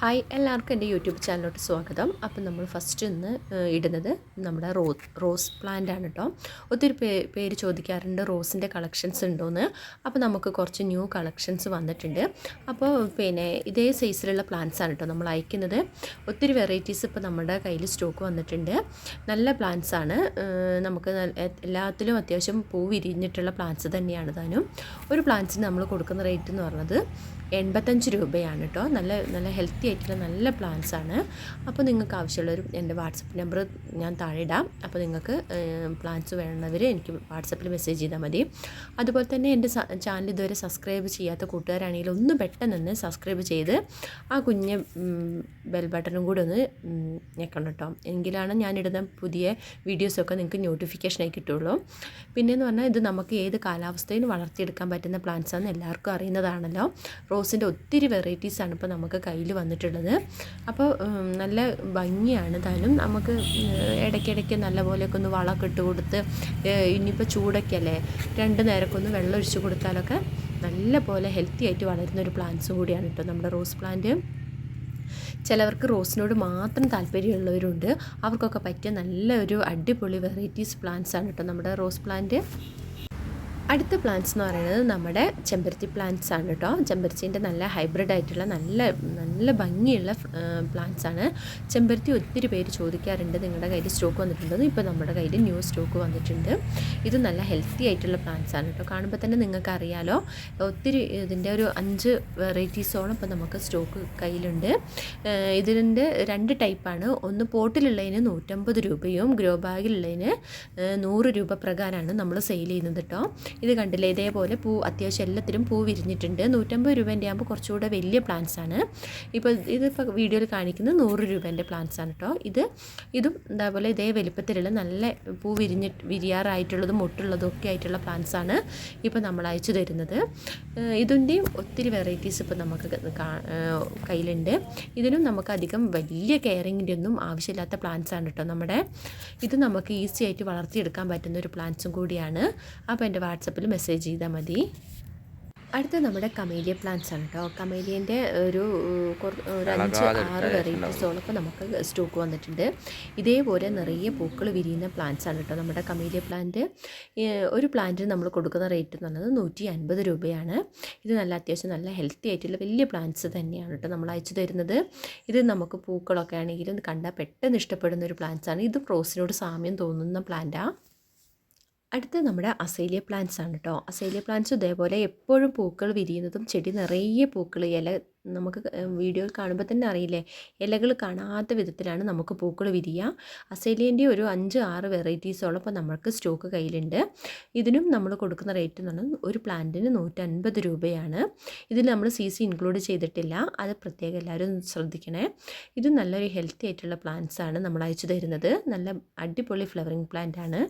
Hi എല്ലാവർക്കും എന്റെ YouTube ചാനലിലോട്ട് സ്വാഗതം. അപ്പം നമ്മൾ ഫസ്റ്റ് ഇന്ന് ഇടുന്നത് നമ്മുടെ റോ റോസ് പ്ലാന്റ് ആണ് കേട്ടോ ഒത്തിരി പേ പേര് ചോദിക്കാറുണ്ട് റോസിന്റെ കളക്ഷൻസ് ഉണ്ടോയെന്ന് അപ്പോൾ നമുക്ക് കുറച്ച് ന്യൂ കളക്ഷൻസ് വന്നിട്ടുണ്ട്. അപ്പോൾ പിന്നെ ഇതേ സൈസിലുള്ള പ്ലാന്റ്സ് ആണ് കേട്ടോ നമ്മൾ അയക്കുന്നത്. ഒത്തിരി വെറൈറ്റീസ് ഇപ്പോൾ നമ്മുടെ കയ്യിൽ സ്റ്റോക്ക് വന്നിട്ടുണ്ട്. നല്ല പ്ലാന്റ്സ് ആണ്. നമുക്ക് എല്ലാത്തിലും അത്യാവശ്യം പൂ വിരിഞ്ഞിട്ടുള്ള പ്ലാന്റ്സ് തന്നെയാണ് താനും. ഒരു പ്ലാന്റ്സിന് നമ്മൾ കൊടുക്കുന്ന റേറ്റ് എന്ന് പറഞ്ഞത് എൺപത്തഞ്ച് രൂപയാണ് കേട്ടോ നല്ല നല്ല ഹെൽത്തി ആയിട്ടുള്ള നല്ല പ്ലാന്റ്സ് ആണ്. അപ്പോൾ നിങ്ങൾക്ക് ആവശ്യമുള്ളൊരു എന്റെ വാട്സപ്പ് നമ്പർ ഞാൻ താഴെ ഇടാം. അപ്പോൾ നിങ്ങൾക്ക് പ്ലാന്റ്സ് വേണ്ടവർ എനിക്ക് വാട്സപ്പിൽ മെസ്സേജ് ചെയ്താൽ മതി. അതുപോലെ തന്നെ എന്റെ ചാനൽ ഇതുവരെ സബ്സ്ക്രൈബ് ചെയ്യാത്ത കൂട്ടുകാരാണെങ്കിൽ ഒന്ന് പെട്ടെന്ന് തന്നെ സബ്സ്ക്രൈബ് ചെയ്ത് ആ കുഞ്ഞ് ബെൽ ബട്ടണും കൂടെ ഒന്ന് ഞെക്കണം കേട്ടോ എങ്കിലാണ് ഞാനിടുന്ന പുതിയ വീഡിയോസൊക്കെ നിങ്ങൾക്ക് നോട്ടിഫിക്കേഷനായി കിട്ടുള്ളൂ. പിന്നെയെന്ന് പറഞ്ഞാൽ ഇത് നമുക്ക് ഏത് കാലാവസ്ഥയിൽ വളർത്തിയെടുക്കാൻ പറ്റുന്ന പ്ലാന്റ്സ് ആണെന്ന് എല്ലാവർക്കും അറിയുന്നതാണല്ലോ. റോസിന്റെ ഒത്തിരി വെറൈറ്റീസാണ് ഇപ്പോൾ നമുക്ക് കയ്യിൽ വന്നിട്ടുള്ളത് അപ്പോൾ നല്ല ഭംഗിയാണ് താനും. നമുക്ക് ഇടയ്ക്കിടയ്ക്ക് നല്ല പോലെയൊക്കെ ഒന്ന് വളമൊക്കെ ഇട്ട് കൊടുത്ത് ഇനിയിപ്പോൾ ചൂടൊക്കെ അല്ലേ രണ്ട് നേരമൊക്കെ ഒന്ന് വെള്ളം ഒഴിച്ച് കൊടുത്താലൊക്കെ നല്ല പോലെ ഹെൽത്തി ആയിട്ട് വളരുന്ന ഒരു പ്ലാന്റ്സും കൂടിയാണ് കേട്ടോ നമ്മുടെ റോസ് പ്ലാന്റ് ചിലവർക്ക് റോസിനോട് മാത്രം താല്പര്യമുള്ളവരുണ്ട്. അവർക്കൊക്കെ പറ്റിയ നല്ല ഒരു അടിപൊളി വെറൈറ്റീസ് പ്ലാന്റ്സ് ആണ് കേട്ടോ നമ്മുടെ റോസ് പ്ലാന്റ് അടുത്ത പ്ലാന്റ്സ് എന്ന് പറയുന്നത് നമ്മുടെ ചെമ്പരത്തി പ്ലാന്റ്സ് ആണ് കേട്ടോ ചെമ്പരത്തിന്റെ നല്ല ഹൈബ്രിഡ് ആയിട്ടുള്ള നല്ല നല്ല ഭംഗിയുള്ള പ്ലാന്റ്സ് ആണ്. ചെമ്പരത്തി ഒത്തിരി പേര് ചോദിക്കാറുണ്ട് നിങ്ങളുടെ കയ്യിൽ സ്റ്റോക്ക് വന്നിട്ടുണ്ടെന്ന്. ഇപ്പോൾ നമ്മുടെ കയ്യിൽ ന്യൂ സ്റ്റോക്ക് വന്നിട്ടുണ്ട്. ഇത് നല്ല ഹെൽത്തി ആയിട്ടുള്ള പ്ലാന്റ്സ് ആണ് കേട്ടോ കാണുമ്പോൾ തന്നെ നിങ്ങൾക്ക് അറിയാലോ ഒത്തിരി ഇതിന്റെ ഒരു അഞ്ച് വെറൈറ്റീസോളം ഇപ്പോൾ നമുക്ക് സ്റ്റോക്ക് കയ്യിലുണ്ട്. ഇതിന്റെ രണ്ട് ടൈപ്പാണ് ഒന്ന് പോട്ടിലുള്ളതിന് നൂറ്റമ്പത് രൂപയും ഗ്രോ ബാഗിലുള്ളതിന് നൂറ് രൂപ പ്രകാരമാണ് നമ്മൾ സെയിൽ ചെയ്യുന്നത് കേട്ടോ ഇത് കണ്ടില്ലേ? ഇതേപോലെ പൂ അത്യാവശ്യം എല്ലാത്തിലും പൂ വിരിഞ്ഞിട്ടുണ്ട്. നൂറ്റമ്പത് രൂപേന്റെ ആകുമ്പോൾ കുറച്ചുകൂടെ വലിയ പ്ലാന്റ്സ് ആണ്. ഇപ്പോൾ ഇതിപ്പോൾ വീഡിയോയിൽ കാണിക്കുന്നത് നൂറ് രൂപേന്റെ പ്ലാന്റ്സ് ആണ് കേട്ടോ ഇത് ഇതും ഇതേപോലെ ഇതേ വലിപ്പത്തിലുള്ള നല്ല പൂ വിരിഞ്ഞ് വിരിയാറായിട്ടുള്ളതും മുട്ടുള്ളതും ഒക്കെ ആയിട്ടുള്ള പ്ലാന്റ്സ് ആണ് ഇപ്പോൾ നമ്മൾ അയച്ചു തരുന്നത്. ഇതിന്റെയും ഒത്തിരി വെറൈറ്റീസ് ഇപ്പോൾ നമുക്ക് കയ്യിലുണ്ട്. ഇതിനും നമുക്ക് അധികം വലിയ കെയറിങ്ങിന്റെ ഒന്നും ആവശ്യമില്ലാത്ത പ്ലാന്റ്സ് ആണ് കേട്ടോ നമ്മുടെ. ഇത് നമുക്ക് ഈസി ആയിട്ട് വളർത്തിയെടുക്കാൻ പറ്റുന്ന ഒരു പ്ലാന്റ്സും കൂടിയാണ്. അപ്പോൾ എന്റെ വാട്സപ്പിൽ മെസ്സേജ് ചെയ്താൽ മതി. അടുത്ത നമ്മുടെ കമേലിയ പ്ലാന്റ്സ് ആണ് കേട്ടോ കമേലിയന്റെ ഒരു ഒരു അഞ്ച് ആറ് വെറൈറ്റീസോളം ഇപ്പോൾ നമുക്ക് സ്റ്റോക്ക് വന്നിട്ടുണ്ട്. ഇതേപോലെ നിറയെ പൂക്കൾ വിരിയുന്ന പ്ലാന്റ്സ് ആണ് കേട്ടോ നമ്മുടെ കമേലിയ പ്ലാന്റ് ഒരു പ്ലാന്റിന് നമ്മൾ കൊടുക്കുന്ന റേറ്റ് എന്ന് പറയുന്നത് നൂറ്റി അൻപത് രൂപയാണ്. ഇത് നല്ല അത്യാവശ്യം നല്ല ഹെൽത്തി ആയിട്ടുള്ള വലിയ പ്ലാന്റ്സ് തന്നെയാണ് കേട്ടോ നമ്മൾ അയച്ചു തരുന്നത്. ഇത് നമുക്ക് പൂക്കളൊക്കെ ആണെങ്കിലും കണ്ടാൽ പെട്ടെന്ന് ഇഷ്ടപ്പെടുന്ന ഒരു പ്ലാന്റ്സ് ആണ്. ഇത് റോസിനോട് സാമ്യം തോന്നുന്ന പ്ലാന്റാണ് അടുത്ത നമ്മുടെ അസേലിയ പ്ലാന്റ്സ് ആണ് കേട്ടോ അസേലിയ പ്ലാന്റ്സ് ഇതേപോലെ എപ്പോഴും പൂക്കൾ വിരിയുന്നതും ചെടി നിറയെ പൂക്കൾ ഇല നമുക്ക് വീഡിയോയിൽ കാണുമ്പോൾ തന്നെ അറിയില്ലേ? ഇലകൾ കാണാത്ത വിധത്തിലാണ് നമുക്ക് പൂക്കൾ വിരിയുക അസേലിയന്റെ ഒരു അഞ്ച് ആറ് വെറൈറ്റീസോളം ഇപ്പോൾ നമ്മൾക്ക് സ്റ്റോക്ക് കയ്യിലുണ്ട്. ഇതിനും നമ്മൾ കൊടുക്കുന്ന റേറ്റ് എന്ന് പറഞ്ഞാൽ ഒരു പ്ലാന്റിന് നൂറ്റൻപത് രൂപയാണ്. ഇതിൽ നമ്മൾ സി സി ഇൻക്ലൂഡ് ചെയ്തിട്ടില്ല. അത് പ്രത്യേകം എല്ലാവരും ശ്രദ്ധിക്കണേ. ഇത് നല്ലൊരു ഹെൽത്തി ആയിട്ടുള്ള പ്ലാന്റ്സ് ആണ് നമ്മൾ അയച്ചു തരുന്നത്. നല്ല അടിപൊളി ഫ്ലവറിങ് പ്ലാന്റ് ആണ്.